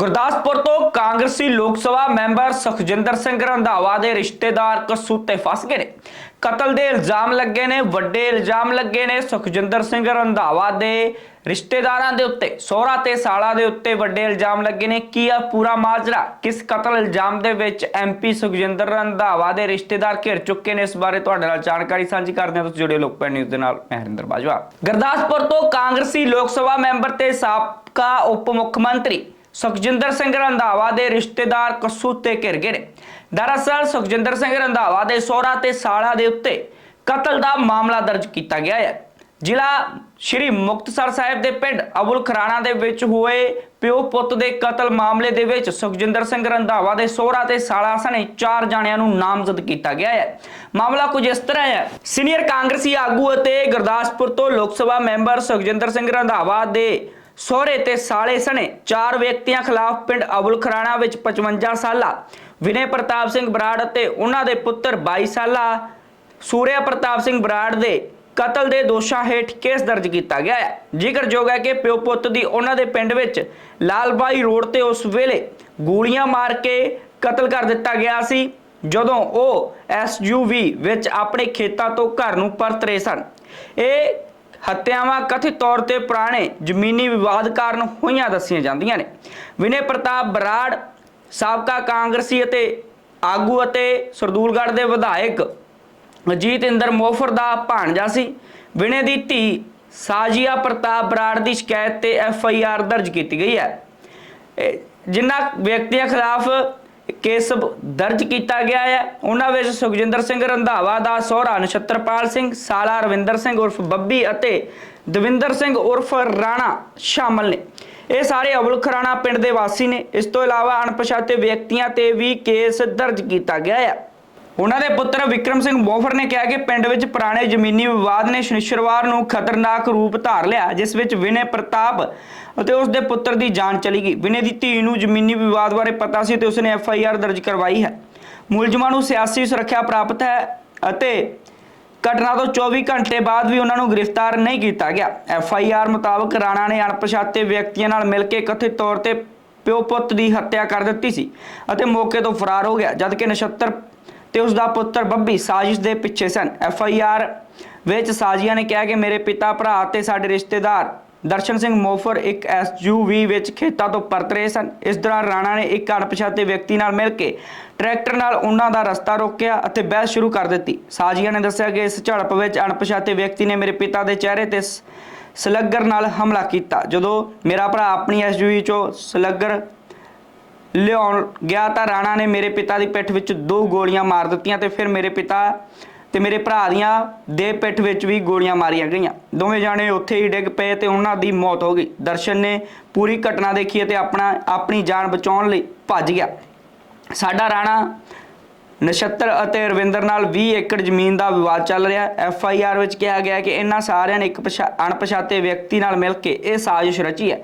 ਗੁਰਦਾਸਪੁਰ ਤੋਂ ਕਾਂਗਰਸੀ ਲੋਕ ਸਭਾ ਮੈਂਬਰ ਸੁਖਜਿੰਦਰ ਸਿੰਘ ਰੰਧਾਵਾ ਦੇ ਰਿਸ਼ਤੇਦਾਰ ਕਸੂਤੇ ਫਸ ਗਏ ਨੇ। ਕਤਲ ਦੇ ਇਲਜ਼ਾਮ ਲੱਗੇ ਨੇ, ਵੱਡੇ ਇਲਜ਼ਾਮ ਲੱਗੇ ਨੇ। ਸੁਖਜਿੰਦਰ ਸਿੰਘ ਰੰਧਾਵਾ ਦੇ ਰਿਸ਼ਤੇਦਾਰਾਂ ਦੇ ਉੱਤੇ, ਸਹੁਰਾ ਤੇ ਸਾਲਾ ਦੇ ਉੱਤੇ ਵੱਡੇ ਇਲਜ਼ਾਮ ਲੱਗੇ ਨੇ। ਕੀ ਆ ਪੂਰਾ ਮਾਜਰਾ? ਕਿਸ ਕਤਲ ਇਲਜ਼ਾਮ ਦੇ ਵਿੱਚ ਐਮਪੀ ਸੁਖਜਿੰਦਰ ਰੰਧਾਵਾ ਦੇ ਰਿਸ਼ਤੇਦਾਰ ਘਿਰ ਚੁੱਕੇ ਨੇ? ਇਸ ਬਾਰੇ ਤੁਹਾਡੇ ਨਾਲ ਜਾਣਕਾਰੀ ਸਾਂਝੀ ਕਰਦੇ ਹਾਂ। ਤੁਸੀਂ ਜੁੜੇ ਲੋਕ ਨਿਊਜ਼ ਦੇ ਨਾਲ, ਮੈਂ ਹਰਿੰਦਰ ਬਾਜਵਾ। ਗੁਰਦਾਸਪੁਰ ਤੋਂ ਕਾਂਗਰਸੀ ਲੋਕ ਸਭਾ ਮੈਂਬਰ ਤੇ ਸਾਬਕਾ ਉਪ ਮੁੱਖ ਮੰਤਰੀ ਸੁਖਜਿੰਦਰ ਸਿੰਘ ਰੰਧਾਵਾ ਦੇ ਰਿਸ਼ਤੇਦਾਰ ਕਸੂਤੇ ਘਿਰ ਗਏ ਨੇ। ਦਰਅਸਲ ਸੁਖਜਿੰਦਰ ਸਿੰਘ ਰੰਧਾਵਾ ਦੇ ਸਹੁਰਾ ਤੇ ਸਾਲਾ ਦੇ ਉੱਤੇ ਕਤਲ ਦਾ ਮਾਮਲਾ ਦਰਜ ਕੀਤਾ ਗਿਆ ਹੈ। ਜ਼ਿਲ੍ਹਾ ਸ਼੍ਰੀ ਮੁਕਤਸਰ ਸਾਹਿਬ ਦੇ ਪਿੰਡ ਅਬੁਲ ਖਰਾਣਾ ਦੇ ਵਿੱਚ ਹੋਏ ਪਿਓ ਪੁੱਤ ਦੇ ਕਤਲ ਮਾਮਲੇ ਦੇ ਵਿੱਚ ਸੁਖਜਿੰਦਰ ਸਿੰਘ ਰੰਧਾਵਾ ਦੇ ਸਹੁਰਾ ਤੇ ਸਾਲਾ ਸਣੇ ਚਾਰ ਜਾਣਿਆਂ ਨੂੰ ਨਾਮਜ਼ਦ ਕੀਤਾ ਗਿਆ ਹੈ। ਮਾਮਲਾ ਕੁਝ ਇਸ ਤਰ੍ਹਾਂ ਹੈ। ਸੀਨੀਅਰ ਕਾਂਗਰਸੀ ਆਗੂ ਅਤੇ ਗੁਰਦਾਸਪੁਰ ਤੋਂ ਲੋਕ ਸਭਾ ਮੈਂਬਰ ਸੁਖਜਿੰਦਰ ਸਿੰਘ ਰੰਧਾਵਾ ਦੇ ਸਹੁਰੇ ਤੇ ਸਾਲੇ ਸਣੇ ਚਾਰ ਵਿਅਕਤੀਆਂ ਖਿਲਾਫ ਪਿੰਡ ਅਬੁਲ ਖਰਾਣਾ ਵਿੱਚ 55 ਸਾਲਾ, ਵਿਨੇ ਪ੍ਰਤਾਪ ਸਿੰਘ ਬਰਾੜ ਅਤੇ ਉਹਨਾਂ ਦੇ ਪੁੱਤਰ 22 ਸਾਲਾ, ਸੂਰਿਆ ਪ੍ਰਤਾਪ ਸਿੰਘ ਬਰਾੜ ਦੇ ਕਤਲ ਦੇ ਦੋਸ਼ਾਂ ਹੇਠ ਕੇਸ ਦਰਜ ਕੀਤਾ ਗਿਆ ਹੈ। ਜ਼ਿਕਰਯੋਗ ਹੈ ਕਿ ਪਿਓ ਪੁੱਤ ਦੀ ਉਹਨਾਂ ਦੇ ਪਿੰਡ ਵਿੱਚ ਲਾਲਬਾਈ ਰੋਡ ਤੇ ਉਸ ਵੇਲੇ ਗੋਲੀਆਂ ਮਾਰ ਕੇ ਕਤਲ ਕਰ ਦਿੱਤਾ ਗਿਆ ਸੀ, ਜਦੋਂ ਉਹ ਐਸਯੂਵੀ ਵਿੱਚ ਆਪਣੇ ਖੇਤਾਂ ਤੋਂ ਘਰ ਨੂੰ ਪਰਤ ਰਹੇ ਸਨ। ਇਹ ਹੱਤਿਆਵਾਂ ਕਥਿਤ ਤੌਰ ਤੇ ਪੁਰਾਣੇ ਜ਼ਮੀਨੀ ਵਿਵਾਦ ਕਾਰਨ ਹੋਈਆਂ ਦੱਸੀਆਂ ਜਾਂਦੀਆਂ ਨੇ। ਵਿਨੇ ਪ੍ਰਤਾਪ ਬਰਾੜ, ਸਾਬਕਾ ਕਾਂਗਰਸੀ ਅਤੇ ਆਗੂ ਅਤੇ ਸਰਦੂਲਗੜ੍ਹ ਦੇ ਵਿਧਾਇਕ ਅਜੀਤ ਇੰਦਰ ਮੋਫਰ ਦਾ ਭਾਣਜਾ ਸੀ। ਵਿਨੇ ਦੀ ਧੀ ਸਾਜੀਆ ਪ੍ਰਤਾਪ ਬਰਾੜ ਦੀ ਸ਼ਿਕਾਇਤ ਤੇ ਐਫ ਆਈ ਆਰ ਦਰਜ ਕੀਤੀ ਗਈ ਹੈ। ਜਿਨ੍ਹਾਂ ਵਿਅਕਤੀਆਂ ਖਿਲਾਫ ਕੇਸ ਦਰਜ ਕੀਤਾ ਗਿਆ ਹੈ। ਉਹਨਾਂ ਵਿੱਚ ਸੁਖਜਿੰਦਰ ਸਿੰਘ ਰੰਧਾਵਾ ਦਾ ਸਹੁਰਾ ਨਛੱਤਰਪਾਲ ਸਿੰਘ, ਸਾਲਾ ਰਵਿੰਦਰ ਸਿੰਘ ਉਰਫ ਬੱਬੀ ਅਤੇ ਦਵਿੰਦਰ ਸਿੰਘ ਉਰਫ ਰਾਣਾ ਸ਼ਾਮਲ ਨੇ। ਇਹ ਸਾਰੇ ਅਬੁਲ ਖਰਾਣਾ ਪਿੰਡ ਦੇ ਵਾਸੀ ਨੇ। ਇਸ ਤੋਂ ਇਲਾਵਾ ਅਣਪਛਾਤੇ ਵਿਅਕਤੀਆਂ ਤੇ ਵੀ ਕੇਸ ਦਰਜ ਕੀਤਾ ਗਿਆ ਹੈ ਉਹਨਾਂ ਦੇ ਪੁੱਤਰ ਵਿਕਰਮ ਸਿੰਘ ਮੋਫਰ ਨੇ ਕਿਹਾ ਕਿ ਪਿੰਡ ਵਿੱਚ ਪੁਰਾਣੇ ਜ਼ਮੀਨੀ ਵਿਵਾਦ ਨੇ ਸ਼ਨੀਚਰਵਾਰ ਨੂੰ ਖਤਰਨਾਕ ਰੂਪ ਧਾਰ ਲਿਆ, ਜਿਸ ਵਿੱਚ ਵਿਨੇ ਪ੍ਰਤਾਪ ਅਤੇ ਉਸ ਦੇ ਪੁੱਤਰ ਦੀ ਜਾਨ ਚਲੀ ਗਈ। ਵਿਨੇ ਦੀ ਧੀ ਨੂੰ ਜ਼ਮੀਨੀ ਵਿਵਾਦ ਬਾਰੇ ਪਤਾ ਸੀ ਤੇ ਉਸਨੇ ਐਫ ਆਈ ਆਰ ਦਰਜ ਕਰਵਾਈ ਹੈ। ਮੁਲਜ਼ਮਾਂ ਨੂੰ ਸਿਆਸੀ ਸੁਰੱਖਿਆ ਪ੍ਰਾਪਤ ਹੈ ਅਤੇ ਘਟਨਾ ਤੋਂ 24 ਘੰਟੇ ਬਾਅਦ ਵੀ ਉਹਨਾਂ ਨੂੰ ਗ੍ਰਿਫਤਾਰ ਨਹੀਂ ਕੀਤਾ ਗਿਆ। ਐਫ ਆਈ ਆਰ ਮੁਤਾਬਕ ਰਾਣਾ ਨੇ ਅਣਪਛਾਤੇ ਵਿਅਕਤੀਆਂ ਨਾਲ ਮਿਲ ਕੇ ਕਥਿਤ ਤੌਰ ਤੇ ਪਿਓ ਪੁੱਤ ਦੀ ਹੱਤਿਆ ਕਰ ਦਿੱਤੀ ਸੀ ਅਤੇ ਮੌਕੇ ਤੋਂ ਫਰਾਰ ਹੋ ਗਿਆ, ਜਦਕਿ ਨਛੱਤਰ ਤੇ ਉਸ ਦਾ ਪੁੱਤਰ ਬੱਬੀ ਸਾਜ਼ਿਸ਼ ਦੇ ਪਿੱਛੇ ਸਨ। ਐਫ ਆਈ ਆਰ ਵਿੱਚ ਸਾਜੀਆ ਨੇ ਕਿਹਾ ਕਿ ਮੇਰੇ ਪਿਤਾ, ਭਰਾ ਤੇ ਸਾਡੇ ਰਿਸ਼ਤੇਦਾਰ ਦਰਸ਼ਨ ਸਿੰਘ ਮੋਫਰ ਇੱਕ ਐਸਯੂਵੀ ਵਿੱਚ ਖੇਤਾਂ ਤੋਂ ਪਰਤ ਰਹੇ ਸਨ। ਇਸ ਦੌਰਾਨ ਰਾਣਾ ਨੇ ਇੱਕ ਅਣਪਛਾਤੇ ਵਿਅਕਤੀ ਨਾਲ ਮਿਲ ਕੇ ਟਰੈਕਟਰ ਨਾਲ ਉਹਨਾਂ ਦਾ ਰਸਤਾ ਰੋਕਿਆ ਅਤੇ ਬਹਿਸ ਸ਼ੁਰੂ ਕਰ ਦਿੱਤੀ। ਸਾਜੀਆ ਨੇ ਦੱਸਿਆ ਕਿ ਇਸ ਝੜਪ ਵਿੱਚ ਅਣਪਛਾਤੇ ਵਿਅਕਤੀ ਨੇ ਮੇਰੇ ਪਿਤਾ ਦੇ ਚਿਹਰੇ ਤੇ ਸਲੱਗਰ ਨਾਲ ਹਮਲਾ ਕੀਤਾ। ਜਦੋਂ ਮੇਰਾ ਭਰਾ ਆਪਣੀ ਐਸਯੂਵੀ ਚੋਂ ਸਲੱਗਰ ਲਿਆਉਣ ਗਿਆ ਤਾਂ ਰਾਣਾ ਨੇ ਮੇਰੇ ਪਿਤਾ ਦੀ ਪਿੱਠ ਵਿੱਚ ਦੋ ਗੋਲੀਆਂ ਮਾਰ ਦਿੱਤੀਆਂ ਤੇ ਫਿਰ ਮੇਰੇ ਪਿਤਾ ਤੇ ਮੇਰੇ ਭਰਾ ਦੀਆਂ ਦੇ ਪਿੱਠ ਵਿੱਚ ਵੀ ਗੋਲੀਆਂ ਮਾਰੀਆਂ ਗਈਆਂ। ਦੋਵੇਂ ਜਾਣੇ ਉੱਥੇ ਹੀ ਡਿੱਗ ਪਏ ਤੇ ਉਹਨਾਂ ਦੀ ਮੌਤ ਹੋ ਗਈ। ਦਰਸ਼ਨ ਨੇ ਪੂਰੀ ਘਟਨਾ ਦੇਖੀ ਅਤੇ ਆਪਣਾ, ਆਪਣੀ ਜਾਨ ਬਚਾਉਣ ਲਈ ਭੱਜ ਗਿਆ। ਸਾਡਾ ਰਾਣਾ ਨਛੱਤਰ ਅਤੇ ਰਵਿੰਦਰ ਨਾਲ 20 ਏਕੜ ਜ਼ਮੀਨ ਦਾ ਵਿਵਾਦ ਚੱਲ ਰਿਹਾ ਐਫ ਆਈ ਆਰ ਵਿੱਚ ਕਿਹਾ ਗਿਆ ਕਿ ਇਹਨਾਂ ਸਾਰਿਆਂ ਨੇ ਇੱਕ ਪਛਾ- ਅਣਪਛਾਤੇ ਵਿਅਕਤੀ ਨਾਲ ਮਿਲ ਕੇ ਇਹ ਸਾਜ਼ਿਸ਼ ਰਚੀ ਹੈ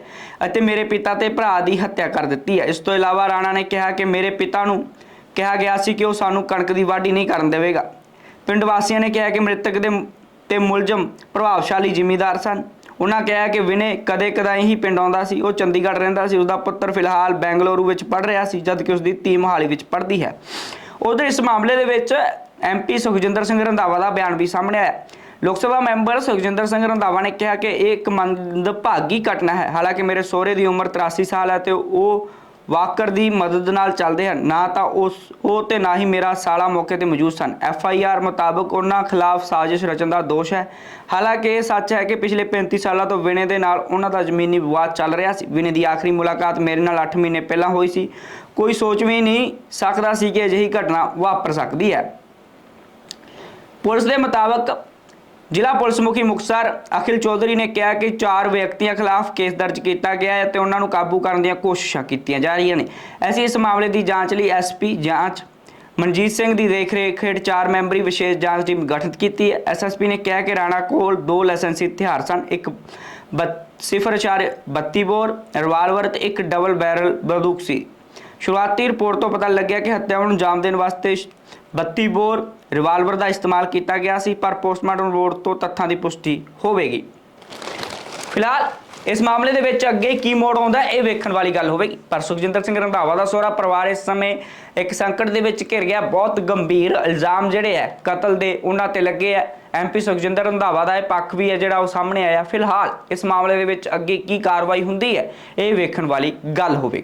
ਅਤੇ ਮੇਰੇ ਪਿਤਾ ਤੇ ਭਰਾ ਦੀ ਹੱਤਿਆ ਕਰ ਦਿੱਤੀ ਹੈ। ਇਸ ਤੋਂ ਇਲਾਵਾ ਰਾਣਾ ਨੇ ਕਿਹਾ ਕਿ ਮੇਰੇ ਪਿਤਾ ਨੂੰ ਕਿਹਾ ਗਿਆ ਸੀ ਕਿ ਉਹ ਸਾਨੂੰ ਕਣਕ ਦੀ ਵਾਢੀ ਨਹੀਂ ਕਰਨ ਦੇਵੇਗਾ। ਪਿੰਡ ਵਾਸੀਆਂ ਨੇ ਕਿਹਾ ਕਿ ਮ੍ਰਿਤਕ ਦੇ ਤੇ ਮੁਲਜ਼ਮ ਪ੍ਰਭਾਵਸ਼ਾਲੀ ਜ਼ਿਮੀਂਦਾਰ ਸਨ। ਉਹਨਾਂ ਕਿਹਾ ਕਿ ਵਿਨੇ ਕਦੇ ਕਦਾਈ ਹੀ ਪਿੰਡ ਆਉਂਦਾ ਸੀ। ਉਹ ਚੰਡੀਗੜ੍ਹ ਰਹਿੰਦਾ ਸੀ। ਉਸਦਾ ਪੁੱਤਰ ਫਿਲਹਾਲ ਬੈਂਗਲੁਰੂ ਵਿੱਚ ਪੜ੍ਹ ਰਿਹਾ ਸੀ, ਜਦਕਿ ਉਸਦੀ ਧੀ ਮੋਹਾਲੀ ਵਿੱਚ ਪੜ੍ਹਦੀ ਹੈ। ਉਧਰ ਇਸ ਮਾਮਲੇ ਦੇ ਵਿੱਚ ਐਮਪੀ ਸੁਖਜਿੰਦਰ ਸਿੰਘ ਰੰਧਾਵਾ ਦਾ ਬਿਆਨ ਵੀ ਸਾਹਮਣੇ ਆਇਆ। ਲੋਕ ਸਭਾ ਮੈਂਬਰ ਸੁਖਜਿੰਦਰ ਸਿੰਘ ਰੰਧਾਵਾ ਨੇ ਕਿਹਾ ਕਿ ਇਹ ਇੱਕ ਮੰਦਭਾਗੀ ਘਟਨਾ ਹੈ। ਹਾਲਾਂਕਿ ਮੇਰੇ ਸਹੁਰੇ ਦੀ ਉਮਰ 83 ਸਾਲ ਹੈ ਤੇ ਉਹ ਵਾਕਰ ਦੀ ਮਦਦ ਨਾਲ ਚੱਲਦੇ ਹਨ। ਨਾ ਤਾਂ ਉਸ, ਉਹ ਤੇ ਨਾ ਹੀ ਮੇਰਾ ਸਾਲਾ ਮੌਕੇ ਤੇ ਮੌਜੂਦ ਸਨ। ਐਫ ਆਈ ਆਰ ਮੁਤਾਬਕ ਉਹਨਾਂ ਖਿਲਾਫ ਸਾਜ਼ਿਸ਼ ਰਚਨ ਦਾ ਦੋਸ਼ ਹੈ। ਹਾਲਾਂਕਿ ਇਹ ਸੱਚ ਹੈ ਕਿ ਪਿਛਲੇ 35 ਸਾਲਾਂ ਤੋਂ ਵਿਨੇ ਦੇ ਨਾਲ ਉਹਨਾਂ ਦਾ ਜ਼ਮੀਨੀ ਵਿਵਾਦ ਚੱਲ ਰਿਹਾ ਸੀ। ਵਿਨੇ ਦੀ ਆਖਰੀ ਮੁਲਾਕਾਤ ਮੇਰੇ ਨਾਲ 8 ਮਹੀਨੇ ਪਹਿਲਾਂ ਹੋਈ ਸੀ। ਕੋਈ ਸੋਚ ਵੀ ਨਹੀਂ ਸਕਦਾ ਸੀ ਕਿ ਅਜਿਹੀ ਘਟਨਾ ਵਾਪਰ ਸਕਦੀ ਹੈ। ਪੁਲਿਸ ਦੇ ਮੁਤਾਬਕ ਜ਼ਿਲ੍ਹਾ ਪੁਲਿਸ ਮੁਖੀ ਮੁਖਸਰ ਅਖਿਲ ਚੌਧਰੀ ਨੇ ਕਿਹਾ ਕਿ ਚਾਰ ਵਿਅਕਤੀਆਂ ਖਿਲਾਫ ਕੇਸ ਦਰਜ ਕੀਤਾ ਗਿਆ ਹੈ ਤੇ ਉਹਨਾਂ ਨੂੰ ਕਾਬੂ ਕਰਨ ਦੀਆਂ ਕੋਸ਼ਿਸ਼ਾਂ ਕੀਤੀਆਂ ਜਾ ਰਹੀਆਂ ਨੇ। ਅਸੀਂ ਇਸ ਮਾਮਲੇ ਦੀ ਜਾਂਚ ਲਈ ਐਸਪੀ ਜਾਂਚ ਮਨਜੀਤ ਸਿੰਘ ਦੀ ਦੇਖਰੇਖ ਹੇਠ ਚਾਰ ਮੈਂਬਰੀ ਵਿਸ਼ੇਸ਼ ਜਾਂਚ ਟੀਮ ਗਠਿਤ ਕੀਤੀ ਹੈ। ਐਸਐਸਪੀ ਨੇ ਕਿਹਾ ਕਿ ਰਾਣਾ ਕੋਲ ਦੋ ਲਾਇਸੈਂਸੀ ਹਥਿਆਰ ਸਨ, ਇੱਕ 0.32 ਬੋਰ, ਰਿਵਾਲਵਰ ਤੇ ਇੱਕ ਡਬਲ ਬੈਰਲ ਬੰਦੂਕ ਸੀ। ਸ਼ੁਰੂਆਤੀ ਰਿਪੋਰਟ ਤੋਂ ਪਤਾ ਲੱਗਿਆ ਕਿ ਹੱਤਿਆਵਾਂ ਨੂੰ ਅੰਜਾਮ ਦੇਣ ਵਾਸਤੇ 32 ਬੋਰ ਰਿਵਾਲਵਰ ਦਾ ਇਸਤੇਮਾਲ ਕੀਤਾ ਗਿਆ ਸੀ, ਪਰ ਪੋਸਟਮਾਰਟਮ ਰਿਪੋਰਟ ਤੋਂ ਤੱਥਾਂ ਦੀ ਪੁਸ਼ਟੀ ਹੋਵੇਗੀ। ਫਿਲਹਾਲ ਇਸ ਮਾਮਲੇ ਦੇ ਵਿੱਚ ਅੱਗੇ ਕੀ ਮੋੜ ਆਉਂਦਾ ਇਹ ਵੇਖਣ ਵਾਲੀ ਗੱਲ ਹੋਵੇਗੀ। ਪਰ ਸੁਖਜਿੰਦਰ ਸਿੰਘ ਰੰਧਾਵਾ ਦਾ ਸਹੁਰਾ ਪਰਿਵਾਰ ਇਸ ਸਮੇਂ ਇੱਕ ਸੰਕਟ ਦੇ ਵਿੱਚ ਘਿਰ ਗਿਆ। ਬਹੁਤ ਗੰਭੀਰ ਇਲਜ਼ਾਮ ਜਿਹੜੇ ਹੈ, ਕਤਲ ਦੇ ਉਹਨਾਂ ਤੇ ਲੱਗੇ ਆ ਐਮਪੀ ਸੁਖਜਿੰਦਰ ਰੰਧਾਵਾ ਦਾ ਇਹ ਪੱਖ ਵੀ ਹੈ ਜਿਹੜਾ ਉਹ ਸਾਹਮਣੇ ਆਇਆ। ਫਿਲਹਾਲ ਇਸ ਮਾਮਲੇ ਦੇ ਵਿੱਚ ਅੱਗੇ ਕੀ ਕਾਰਵਾਈ ਹੁੰਦੀ ਹੈ, ਇਹ ਵੇਖਣ ਵਾਲੀ ਗੱਲ ਹੋਵੇਗੀ।